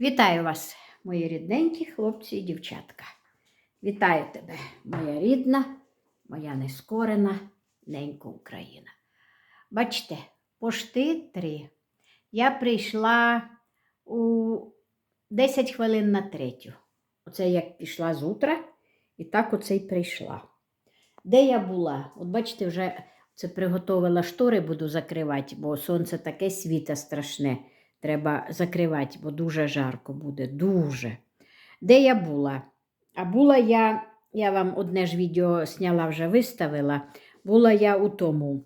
Вітаю вас, мої рідненькі хлопці і дівчатка. Вітаю тебе, моя рідна, моя нескорена ненька Україна. Бачите, пошти три. Я прийшла у 10 хвилин на третю. Оце як пішла з утра, і так оце й прийшла. Де я була? От бачите, вже це приготувала штори, буду закривати, бо сонце таке світа страшне. Треба закривати, бо дуже жарко буде. Дуже. Де я була? А була я, я вам одне ж відео сняла, вже виставила. Була я у тому,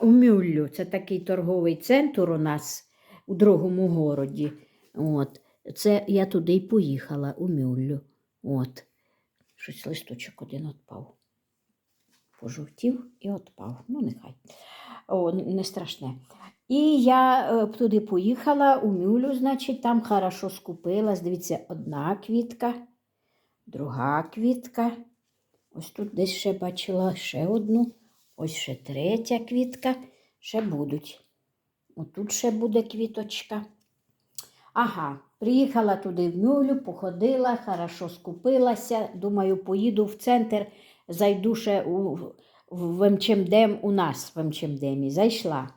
у Мюллю. Це такий торговий центр у нас у другому городі. От. Це я туди й поїхала у Мюллю. От. Щось листочок один відпав. Пожовтів і відпав. Ну, нехай. О, не страшне. І я е, туди поїхала у Мюлю, значить, там хорошо скупилась. Дивіться, одна квітка, друга квітка. Ось тут десь ще бачила ще одну, ось ще третя квітка, ще будуть. Отут ще буде квіточка. Ага, приїхала туди в Мюлю, походила, хорошо скупилася. Думаю, поїду в центр, зайду ще у, в МЧМДМ у нас в МЧМДМі. Зайшла.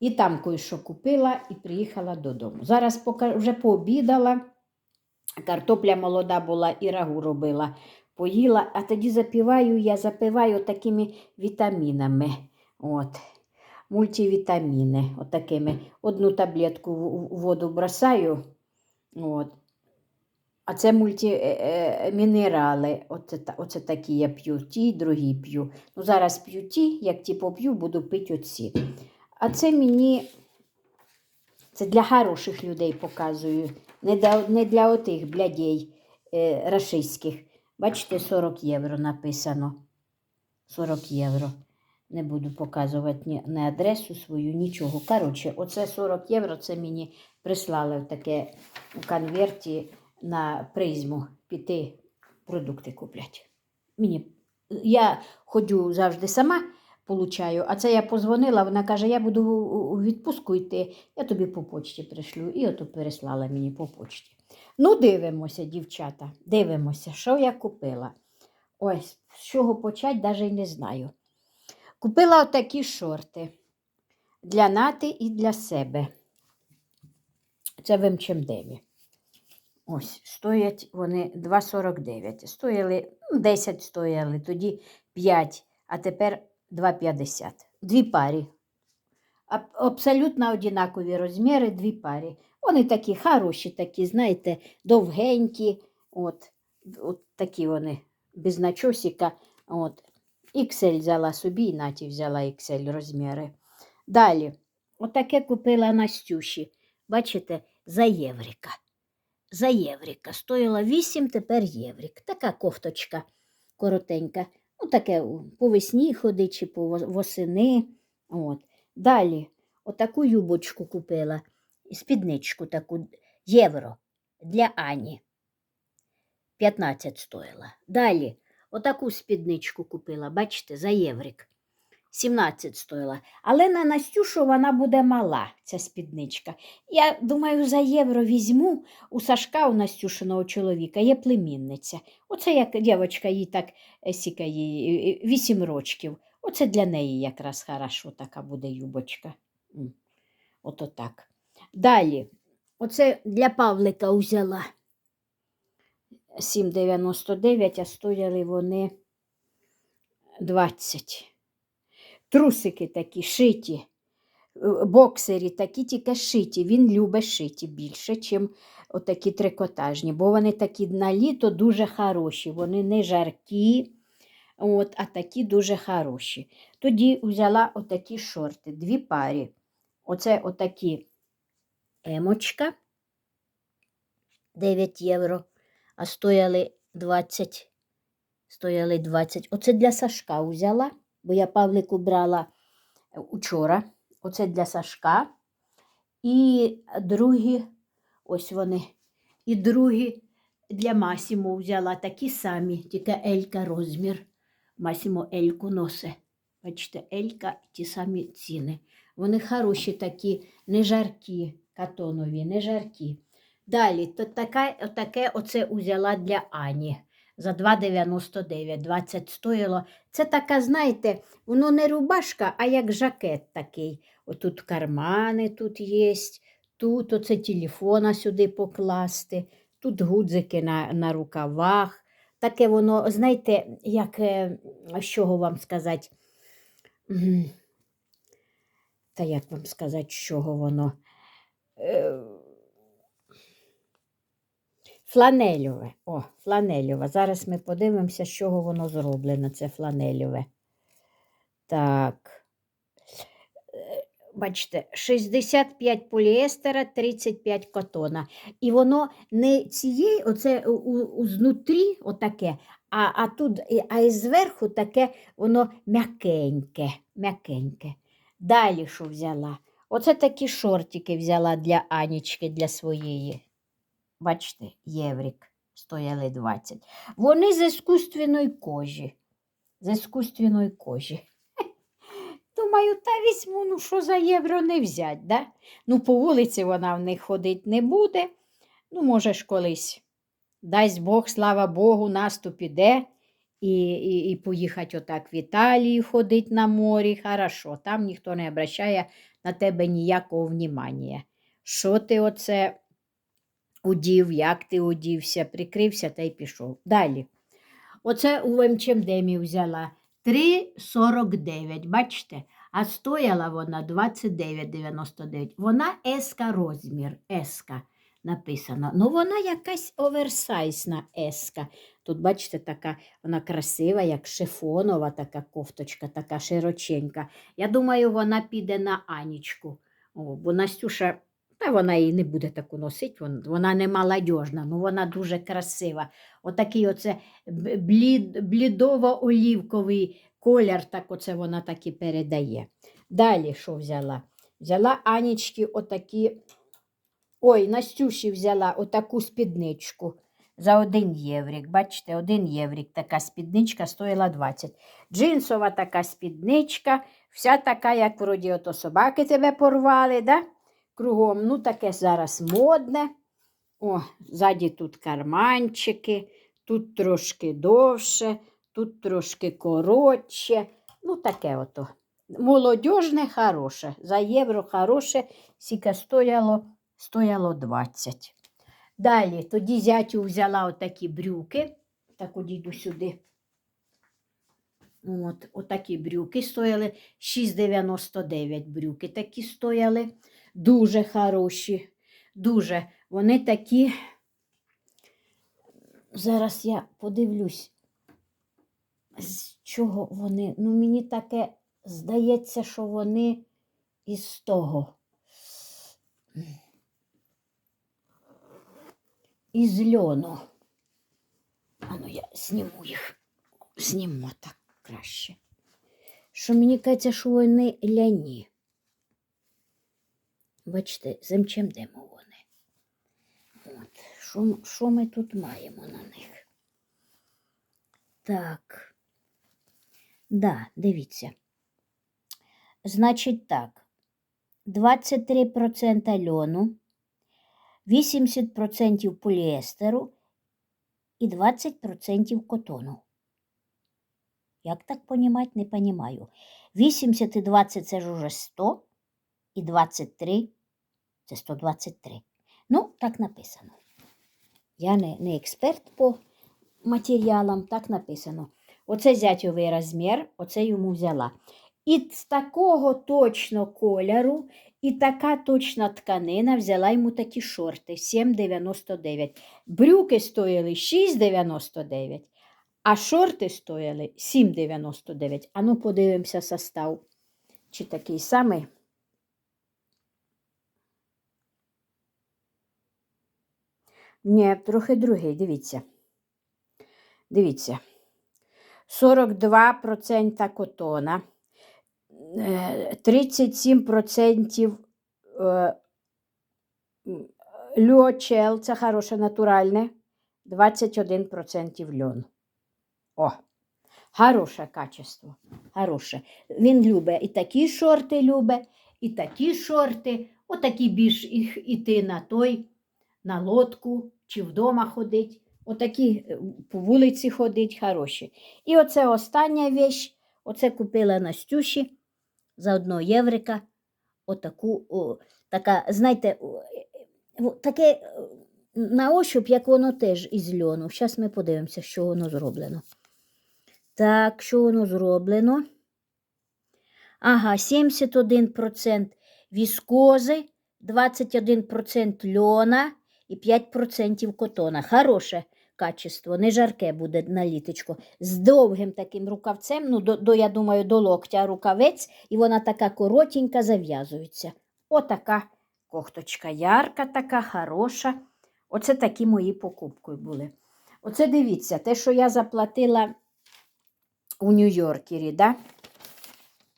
І там кое-що купила і приїхала додому. Зараз вже пообідала, картопля молода була і рагу робила. Поїла, а тоді запиваю, я запиваю такими вітамінами. От. Мультивітаміни. Отакими. Одну таблетку в воду бросаю. От. А це мультимінерали. Оце, оце такі я п'ю, ті, другі п'ю. Ну, зараз п'ю ті, як ті поп'ю, буду пити оці. А це мені це для хороших людей показую, не для, не для отих блядей е, рашистських. Бачите, 40 євро написано. 40 євро. Не буду показувати ні, ні адресу свою, нічого. Коротше, оце 40 євро, це мені прислали в таке у конверті на призму піти продукти купляти. Мені, я ходжу завжди сама, получаю. А це я позвонила, вона каже, я буду у- відпустку йти, я тобі по почті пришлю. І ото переслала мені по почті. Ну, дивимося, дівчата, дивимося, що я купила. Ось, з чого почати, навіть не знаю. Купила отакі шорти для Нати і для себе. Це в МЧМДемі. Ось, стоять вони 2,49. Стояли, ну, 10 стояли, тоді 5, а тепер 2,50. Дві парі. Абсолютно однакові розміри, дві парі. Вони такі хороші, такі, знаєте, довгенькі. От, от такі вони, без начосика. От. XL взяла собі, і Наті взяла XL розміри. Далі, отаке купила Настюші. Бачите, за єврика. За єврика. Стоїла 8, тепер єврик. Така кофточка коротенька. Ну, таке по весні ходить чи по восени. От. Далі, отаку юбочку купила. Спідничку таку євро для Ані. 15 стоїла. Далі, отаку спідничку купила, бачите, за єврик. 17 стоїла. Але на Настюшу вона буде мала, ця спідничка. Я думаю, за євро візьму у Сашка, у Настюшиного чоловіка, є племінниця. Оце як дівчинка, їй так е, сіка їй е, 8 рочків. Оце для неї якраз хорошо така буде юбочка. Ото так. Далі, оце для Павлика взяла 7,99, а стояли вони 20. Трусики такі шиті, е, боксері такі тільки шиті. Він любить шиті більше, ніж отакі трикотажні, бо вони такі на літо дуже хороші, вони не жаркі, от, а такі дуже хороші. Тоді взяла отакі шорти, дві парі. Оце отакі емочка 9 євро, а стояли 20. Стояли 20. Оце для Сашка взяла, бо я Павлику брала е, учора. Оце для Сашка. І другі, ось вони. І другі для Масіму взяла такі самі, тільки Елька розмір. Масімо Ельку носе. Бачите, Елька ті самі ціни. Вони хороші такі, не жаркі, катонові, не жаркі. Далі, то таке, таке оце узяла для Ані за 2,99, 20 стоїло. Це така, знаєте, воно не рубашка, а як жакет такий. Отут кармани тут є, тут оце телефона сюди покласти, тут гудзики на, на рукавах. Таке воно, знаєте, як, е, з чого вам сказати? Та як вам сказати, з чого воно? Фланельове. О, фланельове. Зараз ми подивимося, з чого воно зроблено, це фланельове. Так. Е, Бачите, 65 поліестера, 35 котона. І воно не цієї, оце знутрі отаке, а, а тут, а і зверху таке воно м'якеньке, м'якеньке. Далі що взяла? Оце такі шортики взяла для Анічки, для своєї. Бачите, єврик стояли 20. Вони з іскусственної кожі. З іскусственної кожі. Думаю, та візьму, ну що за євро не взять, да? Ну, по вулиці вона в них ходить не буде. Ну, може ж колись. Дасть Бог, слава Богу, наступ іде. І, і, і поїхати отак в Італію ходить на морі. Хорошо, там ніхто не обращає на тебе ніякого внимання. Що ти оце удів, як ти удівся, прикрився та й пішов. Далі. Оце у МЧМДМі взяла 3,49, бачите? А стояла вона 29,99. Вона еска розмір, еска написано. Ну, вона якась оверсайзна еска. Тут, бачите, така вона красива, як шифонова така кофточка, така широченька. Я думаю, вона піде на Анічку. О, бо Настюша, та вона її не буде таку носити, вона не молодіжна, ну вона дуже красива. Отакий оце блід, блідово-олівковий колір, так оце вона так і передає. Далі що взяла? Взяла Анічки отакі. Ой, Настюші взяла отаку спідничку за один єврик. Бачите, один єврик така спідничка стоїла 20. Джинсова така спідничка, вся така, як вроді ото собаки тебе порвали, да? Кругом. Ну, таке зараз модне. О, ззаді тут карманчики, тут трошки довше, тут трошки коротше. Ну, таке ото. Молодіжне хороше. За євро хороше, сіка стояло, стояло 20. Далі, тоді зятю взяла отакі брюки. Так одійду сюди. От, отакі брюки стояли 6,99 брюки такі стояли. Дуже хороші. Дуже. Вони такі. Зараз я подивлюсь, з чого вони. Ну, мені таке здається, що вони із того. Із льону. А ну я зніму їх. Зніму так краще. Що мені кажеться, що вони ляні. Бачите, з МЧМДемо вони. От, що, що ми тут маємо на них? Так. Да, дивіться. Значить так, 23% льону, 80% поліестеру і 20% котону. Як так понімати, не понімаю. 80 і 20 це ж уже 100, і 23 це 123. Ну, так написано. Я не, не експерт по матеріалам, так написано. Оце зятьовий розмір, оце йому взяла. І з такого точно кольору, і така точна тканина взяла йому такі шорти 7,99. Брюки стояли 6,99, а шорти стояли 7,99. А ну подивимося состав. Чи такий самий? Ні, трохи другий, дивіться. Дивіться. 42% котона, е, 37% е, льочел, це хороше натуральне, 21% льон. О, хороше качество. Хороше. Він любить і такі шорти любить, і такі шорти, отакі більш їх іти на той, на лодку чи вдома ходить. Отакі е, по вулиці ходить, хороші. І оце остання вещь. Оце купила Настюші за одного єврика. Отаку, о, така, знаєте, е, таке е, на ощуп, як воно теж із льону. Зараз ми подивимося, що воно зроблено. Так, що воно зроблено? Ага, 71% віскози, 21% льона і 5% котона. Хороше качество, не жарке буде на літочку. З довгим таким рукавцем, ну, до, до, я думаю, до локтя рукавець, і вона така коротенька зав'язується. Отака кофточка ярка, така хороша. Оце такі мої покупки були. Оце дивіться, те, що я заплатила у Нью-Йоркері, да?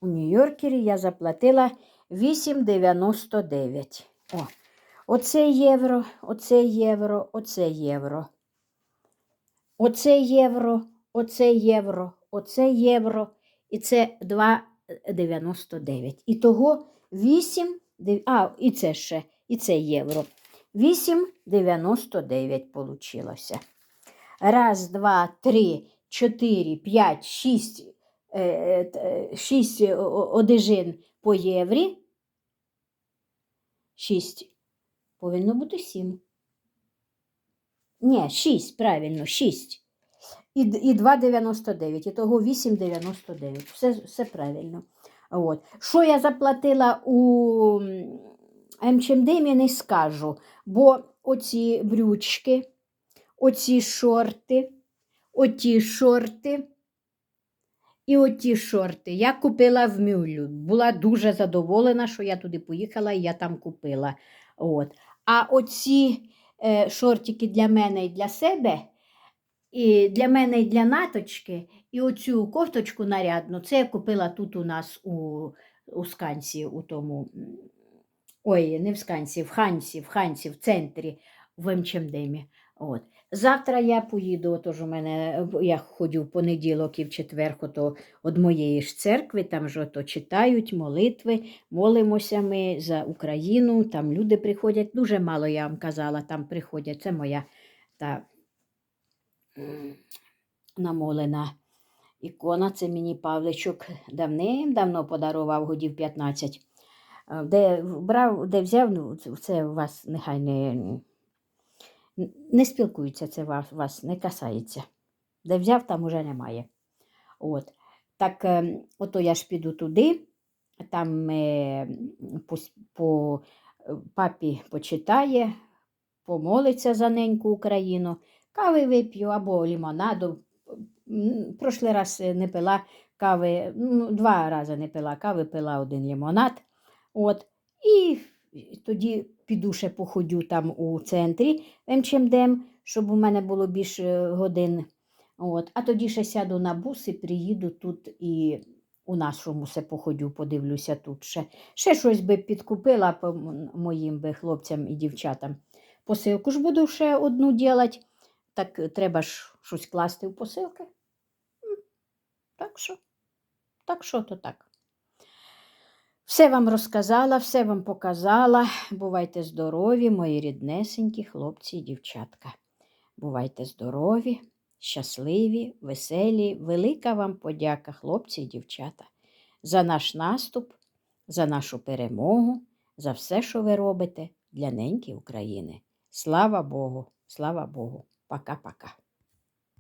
У Нью-Йоркері я заплатила 8,99. О, оце євро, оце євро, оце євро. Оце євро, оце євро, оце євро. І це 2,99. І того 8, а, і це ще, і це євро. 8,99 получилося. Раз, два, три, чотири, п'ять, шість, е, е, е, шість одежин по єврі. Шість. Повинно бути сім. Ні, шість, правильно, шість. І, і 2,99, і того 8,99. Все, все правильно. От. Що я заплатила у МЧМДМі, не скажу, бо оці брючки, оці шорти, оті шорти і оті шорти я купила в Мюллю. Була дуже задоволена, що я туди поїхала і я там купила. От. А оці е, шортики для мене і для себе, і для мене і для наточки, і оцю кофточку нарядну, це я купила тут у нас у, у Сканці, у тому. Ой, не в Сканці, в Ханці, в Ханці, в центрі, в МЧМДемі. От. Завтра я поїду, отож у мене, я ходжу в понеділок і в четвер, ото від моєї ж церкви, там ж ото читають молитви, молимося ми за Україну, там люди приходять, дуже мало я вам казала, там приходять, це моя та намолена ікона, це мені Павличок давним-давно подарував, годів 15. Е, Де брав, де взяв, ну, це у вас нехай не, не спілкуються, це вас, вас не касається. Де взяв, там уже немає. От. Так, е, ото я ж піду туди, там е, по, по е, папі почитає, помолиться за неньку Україну, кави вип'ю або лімонаду. Прошлий раз е, не пила кави, ну, два рази не пила кави, пила один лімонад. От. І тоді піду ще походю там у центрі МЧМДМ, щоб у мене було більше годин. От. А тоді ще сяду на бус і приїду тут і у нашому все походю, подивлюся тут ще. Ще щось би підкупила по моїм би хлопцям і дівчатам. Посилку ж буду ще одну ділати, так е, треба ж щось класти в посилки. Так що, так що то так. Все вам розказала, все вам показала. Бувайте здорові, мої ріднесенькі хлопці і дівчатка. Бувайте здорові, щасливі, веселі. Велика вам подяка, хлопці і дівчата, за наш наступ, за нашу перемогу, за все, що ви робите для неньки України. Слава Богу, слава Богу. Пока-пока.